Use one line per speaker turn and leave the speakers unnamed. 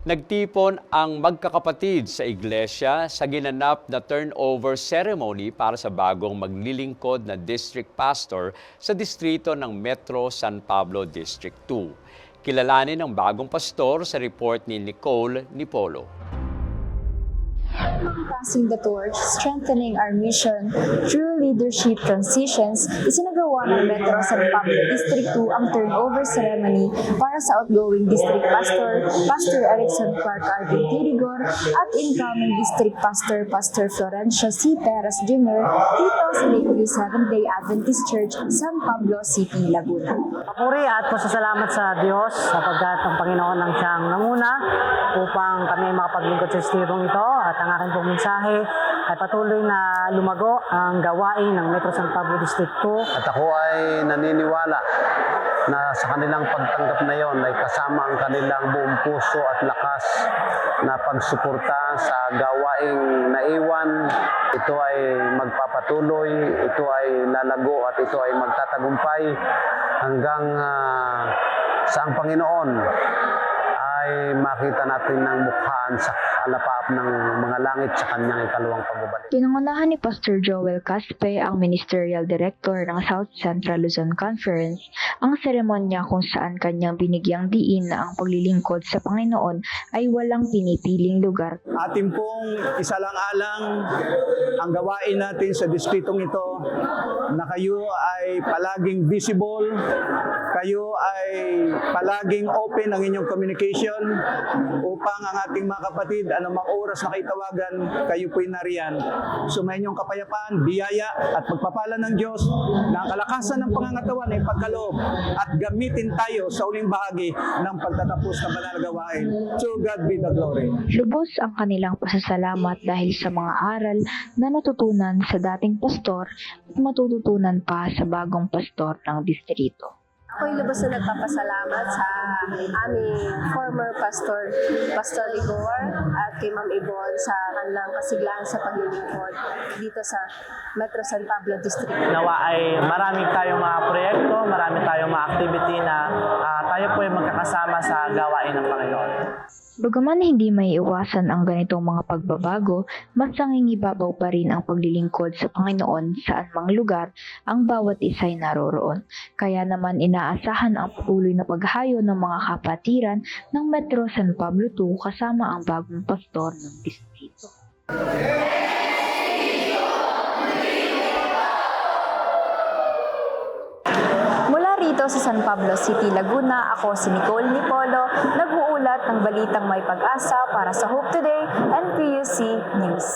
Nagtipon ang magkakapatid sa iglesia sa ginanap na turnover ceremony para sa bagong maglilingkod na district pastor sa distrito ng Metro San Pablo District 2. Kilalanin ang bagong pastor sa report ni Nicole Nipolo.
Passing the torch, strengthening our mission through leadership transitions, isinagawa ng Metro San Pablo District 2 ang turnover ceremony para sa outgoing District Pastor, Pastor Erickson Clark Arvin Tirigor, at incoming District Pastor, Pastor Florencio C. Perez Jr. dito sa Lakeview Seventh-day Adventist Church, San Pablo City, Laguna.
Papuri at pasasalamat sa Diyos sapagkat ang Panginoon ang siyang nanguna upang kami makapaglingkod sa estirong ito at ang aking pong mensahe ay patuloy na lumago ang gawain ng Metro San Pablo District 2
At ako ay naniniwala na sa kanilang pagtanggap na yon ay kasama ang kanilang buong puso at lakas na pagsuporta sa gawaing naiwan. Ito ay magpapatuloy, ito ay lalago at ito ay magtatagumpay hanggang ah, sa ang Panginoon ay makita natin ng mukhaan sa alapaap ng mga langit sa kanyang ikalawang pagbabalik.
Pinangunahan ni Pastor Joel Caspe, ang Ministerial Director ng South Central Luzon Conference, ang seremonya kung saan kanyang binigyang diin na ang paglilingkod sa Panginoon ay walang pinipiling lugar.
atin pong isalang-alang ang gawain natin sa distritong ito na kayo ay palaging visible, kayo ay palaging open ang inyong communication upang ang ating mga kapatid, anumang oras na kayo tawagan, kayo po'y nariyan. Sumayin inyong kapayapaan, biyaya at pagpapala ng Diyos na ang kalakasan ng pangangatawan ay pagkaloob at gamitin tayo sa uling bahagi ng pagtatapos ng banal na gawain. To God be the glory.
Lubos ang kanilang pasasalamat dahil sa mga aral na natutunan sa dating pastor at matututunan pa sa bagong pastor ng distrito.
Ako'y lubos na nagpapasalamat sa aming former pastor, Pastor Igor, at kay Ma'am Ibon sa kanilang kasiglahan sa paglilingkod dito sa Metro San Pablo District.
nawa ay marami tayong mga proyekto, marami tayong mga activity na ah, tayo po ay magkakasama sa gawain ng Panginoon.
Bagaman hindi may iwasan ang ganitong mga pagbabago, mas nangingibabaw pa rin ang paglilingkod sa Panginoon saan mang lugar ang bawat isa'y naroroon. Kaya naman inaasahan ang patuloy na paghayo ng mga kapatiran ng Metro San Pablo II kasama ang bagong pastor ng distrito. Mula rito sa San Pablo City, Laguna, ako si Nicole Nipolo, nag-uulat ng balitang may pag-asa para sa Hope Today and PUC News.